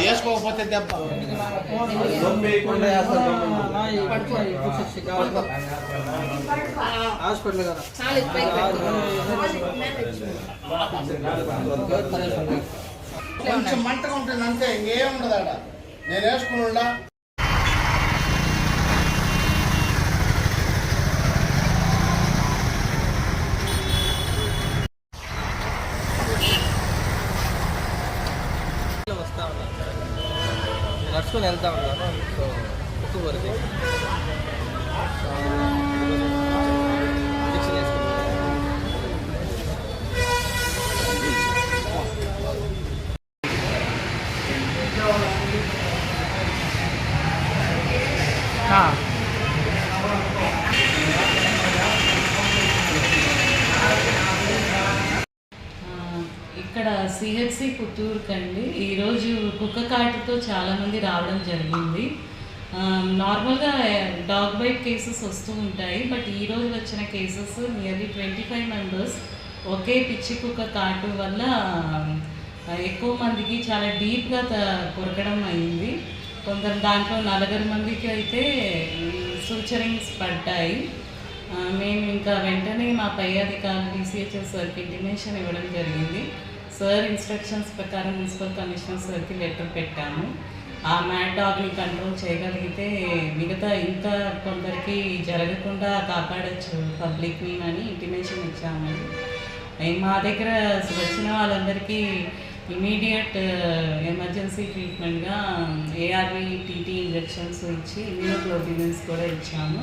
వేసుకోకపోతే దెబ్బ హాస్పిటల్ కదా కొంచెం మంటగా ఉంటుంది అంతే ఇంకేం ఉండదు ఆడ. నేను వేసుకుని నడుచుకొని వెళ్తా ఉన్నాను సో ఉక్కు వరకు ఇంజక్షన్ ఇక్కడ సిహెచ్సి పుత్తూరు కండి ఈరోజు కుక్క కాటుతో చాలామంది రావడం జరిగింది. నార్మల్గా డాగ్ బైట్ కేసెస్ వస్తూ ఉంటాయి. బట్ ఈరోజు వచ్చిన cases nearly twenty five members ఒకే పిచ్చి కుక్క కాటు వల్ల ఎక్కువ మందికి చాలా డీప్గా త కొరకడం అయింది. కొందరు దాంట్లో నలుగురు మందికి అయితే సూచరింగ్స్ పడ్డాయి. మేము ఇంకా వెంటనే మా పై అధికారులు డిసిహెచ్ఎస్ సార్కి ఇంటిమేషన్ ఇవ్వడం జరిగింది. సార్ ఇన్స్ట్రక్షన్స్ ప్రకారం మున్సిపల్ కమిషనర్ సార్కి లెటర్ పెట్టాము. ఆ మ్యాడ్ డాగ్ని కంట్రోల్ చేయగలిగితే మిగతా ఇంకా కొందరికి జరగకుండా కాపాడచ్చు పబ్లిక్ని అని ఇంటిమేషన్ ఇచ్చాము. మా దగ్గర వచ్చిన వాళ్ళందరికీ ఇమీడియట్ ఎమర్జెన్సీ ట్రీట్మెంట్గా ఏఆర్వి టీటీ ఇంజెక్షన్స్ ఇచ్చి ఇమ్యూనోగ్లోబిన్స్ కూడా ఇచ్చాము.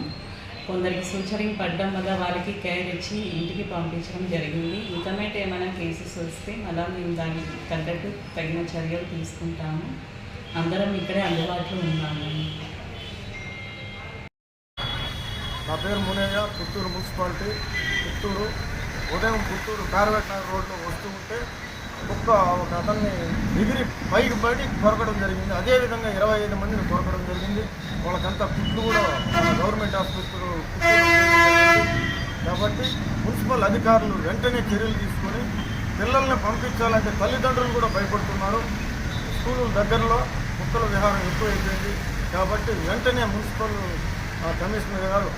కొందరికి సూచరింగ్ పడడం వల్ల వాళ్ళకి కేర్ ఇచ్చి ఇంటికి పంపించడం జరిగింది. ఇంకమేట్ ఏమైనా కేసెస్ వస్తే మళ్ళీ మేము దానికి తగ్గట్టు తగిన చర్యలు తీసుకుంటాము. అందరం ఇక్కడే అందుబాటులో ఉన్నాము. నా పేరు మునయ్య పుత్తూరు మున్సిపాలిటీ. పుత్తూరు ఉదయం పుత్తూరు కార్వేట్ నగర్ రోడ్లో వస్తూ ఉంటే కుక్క ఒక అతన్ని ఎగిరి పైకి పడి కొరకడం జరిగింది. అదేవిధంగా ఇరవై ఐదు మందిని కొరకడం జరిగింది. వాళ్ళకంతా కుట్లు కూడా గవర్నమెంట్ ఆసుపత్రులు జరిగింది. కాబట్టి మున్సిపల్ అధికారులు వెంటనే చర్యలు తీసుకొని పిల్లల్ని పంపించాలంటే తల్లిదండ్రులు కూడా భయపడుతున్నారు. స్కూల్ దగ్గరలో కుక్కల విహారం ఎక్కువైపోయింది. కాబట్టి వెంటనే మున్సిపల్ కమిషనర్ గారు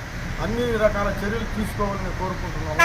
అన్ని రకాల చర్యలు తీసుకోవాలని కోరుకుంటున్నాము.